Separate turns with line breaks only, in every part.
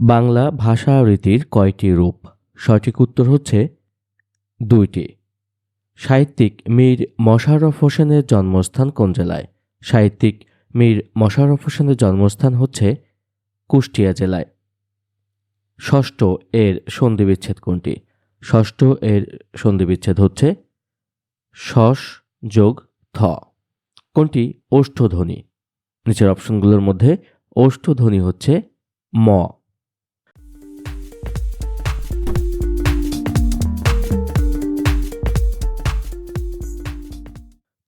বাংলা ভাষা রীতির কয়টি রূপ? সঠিক উত্তর হচ্ছে দুইটি। সাহিত্যিক মীর মশাররফ হোসেনের জন্মস্থান কোন জেলায়? সাহিত্যিক মীর মশাররফ হোসেনের জন্মস্থান হচ্ছে কুষ্টিয়া জেলায়। ষষ্ঠ এর সন্ধিবিচ্ছেদ কোনটি? ষষ্ঠ এর সন্ধিবিচ্ছেদ হচ্ছে শস যোগ থ। কোনটি? ওষ্ঠধ্বনি। নিচের অপশনগুলোর মধ্যে ওষ্ঠধ্বনি হচ্ছে ম।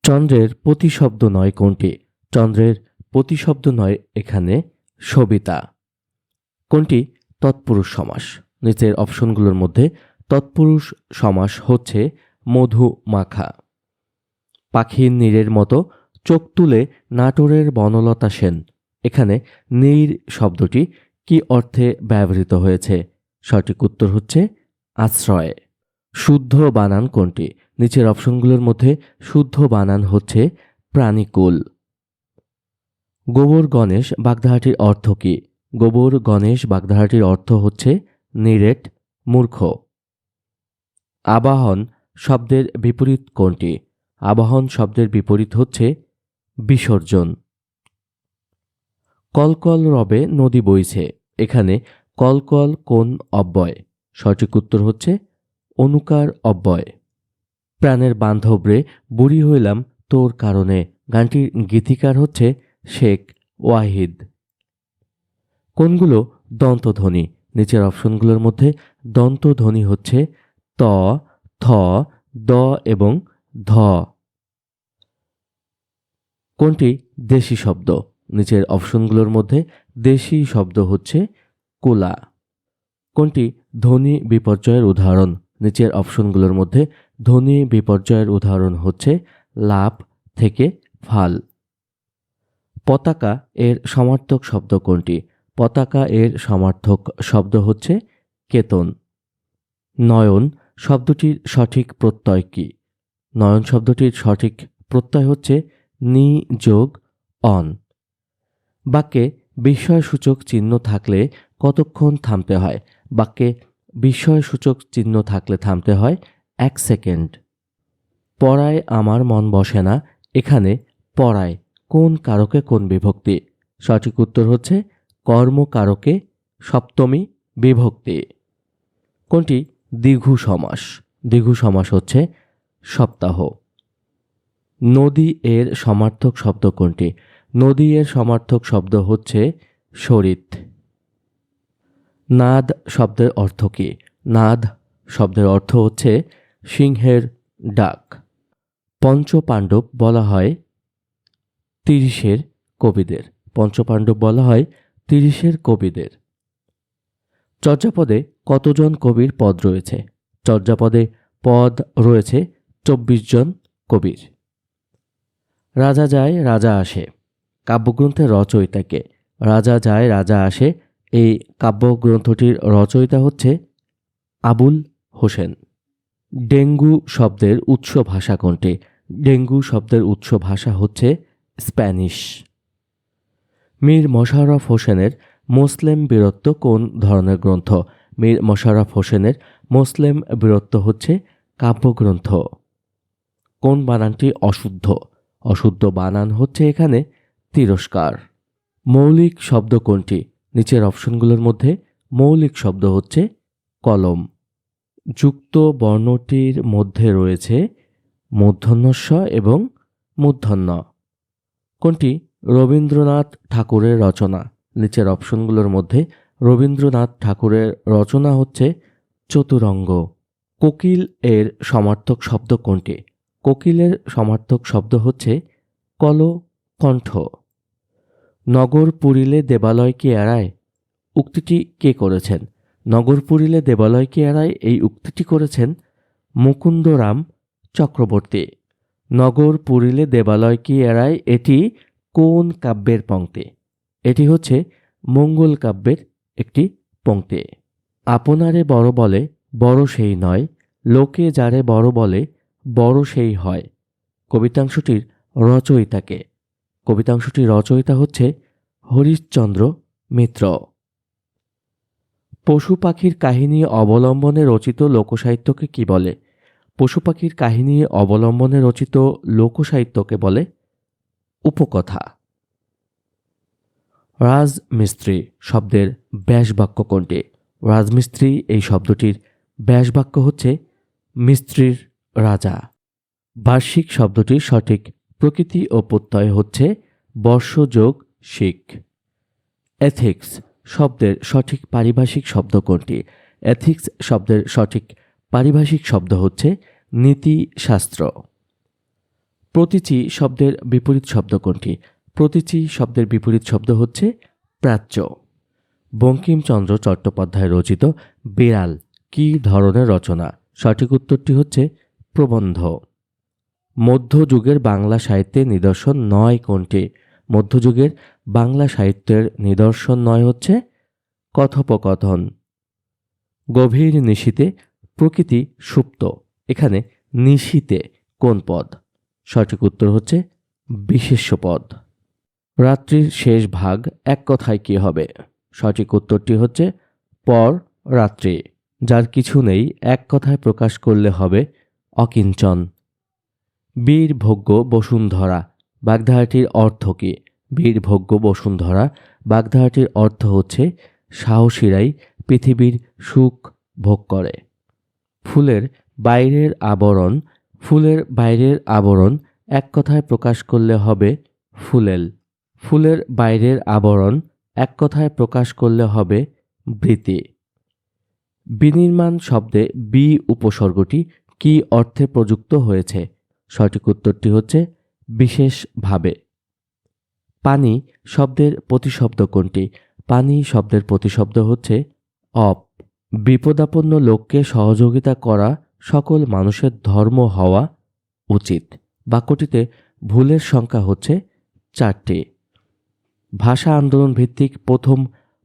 চন্দ্রের প্রতিশব্দ নয় কোনটি? চন্দ্রের প্রতিশব্দ নয় এখানে সবিতা। কোনটি? তৎপুরুষ সমাস। নিচের অপশনগুলোর মধ্যে তৎপুরুষ সমাস হচ্ছে মধু মাখা। পাখির নীরের মতো চোখ তুলে নাটোরের বনলতা সেন। এখানে নীর শব্দটি কি অর্থে ব্যবহৃত হয়েছে? সঠিক উত্তর হচ্ছে আশ্রয়। শুদ্ধ বানান কোনটি? নিচের অপশনগুলোর মধ্যে শুদ্ধ বানান হচ্ছে প্রাণীকুল। গোবর গণেশ বাগধারাটির অর্থ কী? গোবর গণেশ বাগধারাটির অর্থ হচ্ছে নিরেট মূর্খ। আবাহন শব্দের বিপরীত কোনটি? আবাহন শব্দের বিপরীত হচ্ছে বিসর্জন। কলকল রবে নদী বইছে। এখানে কলকল কোন অব্যয়? সঠিক উত্তর হচ্ছে অনুকার অব্যয়। প্রাণের বান্ধবরে বুড়ি হইলাম তোর কারণে। গানটির গীতিকার হচ্ছে শেখ ওয়াহিদ। কোনগুলো? দন্তধ্বনি। নিচের অপশনগুলোর মধ্যে দন্তধ্বনি হচ্ছে ত, থ, দ এবং ধ। কোনটি? দেশি শব্দ। নিচের অপশনগুলোর মধ্যে দেশি শব্দ হচ্ছে কোলা। কোনটি? ধ্বনি বিপর্যয়ের উদাহরণ। নিচের অপশনগুলোর মধ্যে ধ্বনি বিপর্যয়ের উদাহরণ হচ্ছে লাভ থেকে ফাল। পতাকা এর সমার্থক শব্দ কোনটি? পতাকা এর সমার্থক শব্দ হচ্ছে কেতন। নয়ন শব্দটির সঠিক প্রত্যয় কি? নয়ন শব্দটির সঠিক প্রত্যয় হচ্ছে নি যোগ অন। বাক্যে বিস্ময়সূচক চিহ্ন থাকলে কতক্ষণ থামতে হয়? বাক্যে বিস্ময়সূচক চিহ্ন থাকলে থামতে হয় এক সেকেন্ড। পড়ায় আমার মন বসে না, এখানে পড়ায় কোন কারকে কোন বিভক্তি? সঠিক উত্তর হচ্ছে কর্মকারকে সপ্তমী বিভক্তি। কোনটি? দ্বিঘু সমাস। দ্বিঘু সমাস হচ্ছে সপ্তাহ। নদী এর সমার্থক শব্দ কোনটি? নদী এর সমার্থক শব্দ হচ্ছে শরিত নাদ শব্দের অর্থ কী? নাদ শব্দের অর্থ হচ্ছে সিংহের ডাক। পঞ্চপাণ্ডব বলা হয় তিরিশের কবিদের। পঞ্চপাণ্ডব বলা হয় তিরিশের কবিদের। চর্যাপদে কতজন কবির পদ রয়েছে? চর্যাপদে পদ রয়েছে চব্বিশ জন কবির। রাজা যায়, রাজা আসে। কাব্যগ্রন্থের রচয়িতাকে। রাজা যায়, রাজা আসে এই কাব্যগ্রন্থটির রচয়িতা হচ্ছে আবুল হোসেন। ডেঙ্গু শব্দের উৎস ভাষা কোনটি? ডেঙ্গু শব্দের উৎস ভাষা হচ্ছে স্প্যানিশ। মীর মোশাররফ হোসেনের মুসলিম বীরত্ব কোন ধরনের গ্রন্থ? মীর মোশাররফ হোসেনের মুসলিম বীরত্ব হচ্ছে কাব্যগ্রন্থ। কোন বানানটি অশুদ্ধ? অশুদ্ধ বানান হচ্ছে এখানে তিরস্কার। মৌলিক শব্দ কোনটি? নিচের অপশনগুলোর মধ্যে মৌলিক শব্দ হচ্ছে কলম। যুক্ত বর্ণটির মধ্যে রয়েছে মূর্ধন্যস্ব এবং মূর্ধন্য কোনটি? রবীন্দ্রনাথ ঠাকুরের রচনা। নিচের অপশনগুলোর মধ্যে রবীন্দ্রনাথ ঠাকুরের রচনা হচ্ছে চতুরঙ্গ। কোকিল এর সমার্থক শব্দ কোনটি? কোকিলের সমার্থক শব্দ হচ্ছে কল কণ্ঠ নগর পুরিলে দেবালয়কে এড়ায়? উক্তিটি কে করেছেন? নগর পুরিলে দেবালয় কি এড়ায় এই উক্তিটি করেছেন মুকুন্দরাম চক্রবর্তী। নগর পুরিলে দেবালয়কে এড়ায় এটি কোন কাব্যের পংক্তি এটি হচ্ছে মঙ্গল কাব্যের একটি পংক্তি আপনারে বড় বলে, বড় সেই নয়। লোকে যারে বড় বলে, বড় সেই হয়। কবিতাংশটির রচয়িতাকে। কবিতাংশটির রচয়িতা হচ্ছে হরিশচন্দ্র মিত্র। পশু পাখির কাহিনী অবলম্বনে রচিত লোকসাহিত্যকে কি বলে? পশু পাখির কাহিনী অবলম্বনে রচিত লোকসাহিত্যকে বলে উপকথা। রাজমিস্ত্রি শব্দের ব্যাসবাক্য কোনটি? রাজমিস্ত্রি এই শব্দটির ব্যাসবাক্য হচ্ছে মিস্ত্রির রাজা। বার্ষিক শব্দটির সঠিক প্রকৃতি ও প্রত্যয় হচ্ছে বর্ষযোগ শিখ। এথিক্স শব্দের সঠিক পারিভাষিক শব্দ কোনটি? এথিক্স শব্দের সঠিক পারিভাষিক শব্দ হচ্ছে নীতিশাস্ত্র প্রতীচী শব্দের বিপরীত শব্দ কোনটি? প্রতীচী শব্দের বিপরীত শব্দ হচ্ছে প্রাচ্য। বঙ্কিমচন্দ্র চট্টোপাধ্যায় রচিত বিড়াল, কী ধরনের রচনা? সঠিক উত্তরটি হচ্ছে প্রবন্ধ। মধ্যযুগের বাংলা সাহিত্যের নিদর্শন নয় কোনটি? মধ্যযুগের বাংলা সাহিত্যের নিদর্শন নয় হচ্ছে কথোপকথন। গভীর নিশীতে প্রকৃতি সুপ্ত। এখানে নিশীতে কোন পদ? সঠিক উত্তর হচ্ছে বিশেষ্য পদ। রাত্রির শেষ ভাগ এক কথায় কি হবে? সঠিক উত্তরটি হচ্ছে পর রাত্রি, যার কিছু নেই এক কথায় প্রকাশ করলে হবে অকিঞ্চন। বীর ভোগ্য বসুন্ধরা। বাগধারাটির অর্থ কী? বীরভোগ্য বসুন্ধরা। বাগধারাটির অর্থ হচ্ছে সাহসীরাই পৃথিবীর সুখ ভোগ করে। ফুলের বাইরের আবরণ, ফুলের বাইরের আবরণ এক কথায় প্রকাশ করলে হবে ফুলেল। ফুলের বাইরের আবরণ এক কথায় প্রকাশ করলে হবে বৃতি। বিনির্মাণ শব্দে বি উপসর্গটি কি অর্থে প্রযুক্ত হয়েছে? সঠিক উত্তরটি হচ্ছে বিশেষভাবে। পানি শব্দের প্রতিশব্দ কোনটি? পানি শব্দের প্রতিশব্দ হচ্ছে অপ। বিপদাপন্ন লোককে সহযোগিতা করা সকল মানুষের ধর্ম হওয়া উচিত। বাক্যটিতে ভুলের সংখ্যা হচ্ছে চারটি। ভাষা আন্দোলন ভিত্তিক প্রথম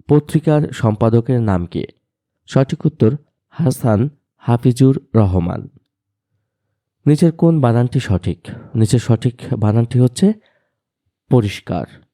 পত্রিকার সম্পাদকের নাম কি? সঠিক উত্তর হাসান হাফিজুর রহমান। নিচের কোন বানানটি সঠিক? নিচের সঠিক বানানটি হচ্ছে পরিষ্কার।